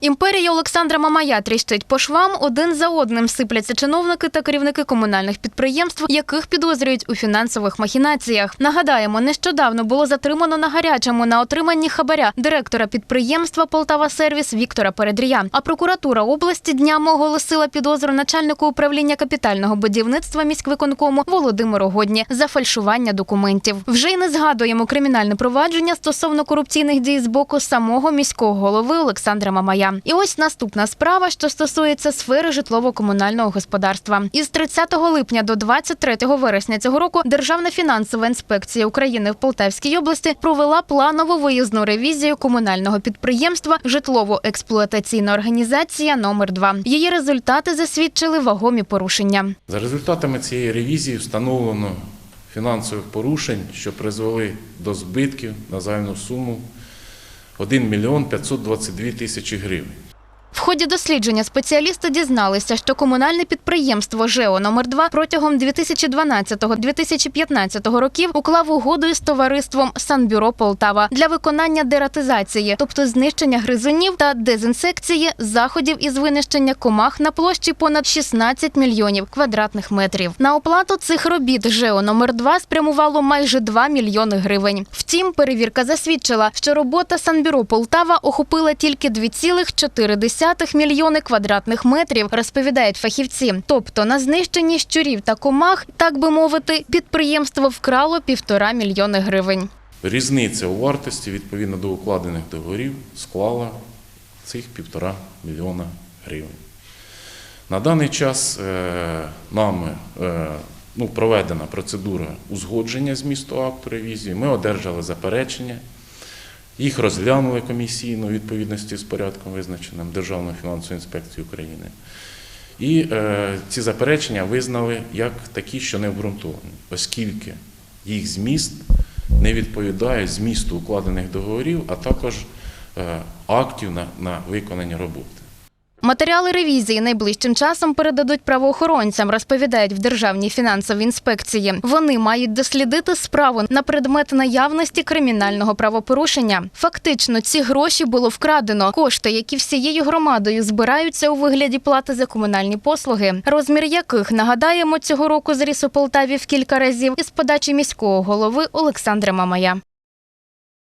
Імперія Олександра Мамая тріщить по швам. Один за одним сипляться чиновники та керівники комунальних підприємств, яких підозрюють у фінансових махінаціях. Нагадаємо, нещодавно було затримано на гарячому на отриманні хабаря директора підприємства Полтава Сервіс Віктора Передрія. А прокуратура області днями оголосила підозру начальнику управління капітального будівництва міськвиконкому Володимиру Годні за фальшування документів. Вже й не згадуємо кримінальне провадження стосовно корупційних дій з боку самого міського голови Олександра Мамая. І ось наступна справа, що стосується сфери житлово-комунального господарства. Із 30 липня до 23 вересня цього року Державна фінансова інспекція України в Полтавській області провела планову виїзну ревізію комунального підприємства Житлово-експлуатаційна організація номер 2 Її результати засвідчили вагомі порушення. За результатами цієї ревізії встановлено фінансових порушень, що призвели до збитків на загальну суму 1 мільйон 522 тисячі гривень. В ході дослідження спеціалісти дізналися, що комунальне підприємство ЖЕО номер 2 протягом 2012-2015 років уклав угоду із товариством Санбюро Полтава для виконання дератизації, тобто знищення гризунів та дезінсекції заходів із винищення комах на площі понад 16 мільйонів квадратних метрів. На оплату цих робіт ЖЕО номер 2 спрямувало майже 2 мільйони гривень. Втім, перевірка засвідчила, що робота Санбюро Полтава охопила тільки 2,4 мільйони квадратних метрів, розповідають фахівці. Тобто на знищенні щурів та комах, так би мовити, підприємство вкрало півтора мільйони гривень. Різниця у вартості відповідно до укладених договорів склала цих півтора мільйона гривень. На даний час е, нами е, ну, проведена процедура узгодження змісту акту ревізії. Ми одержали заперечення. Їх розглянули комісійно у відповідності з порядком, визначеним Державною фінансовою інспекцією України. І е, ці заперечення визнали як такі, що не обґрунтовані, оскільки їх зміст не відповідає змісту укладених договорів, а також е, актів на, на виконання роботи. Матеріали ревізії найближчим часом передадуть правоохоронцям, розповідають в Державній фінансовій інспекції. Вони мають дослідити справу на предмет наявності кримінального правопорушення. Фактично, ці гроші було вкрадено. Кошти, які всією громадою збираються у вигляді плати за комунальні послуги, розмір яких нагадаємо цього року зріс у Полтаві в кілька разів із подачі міського голови Олександра Мамая.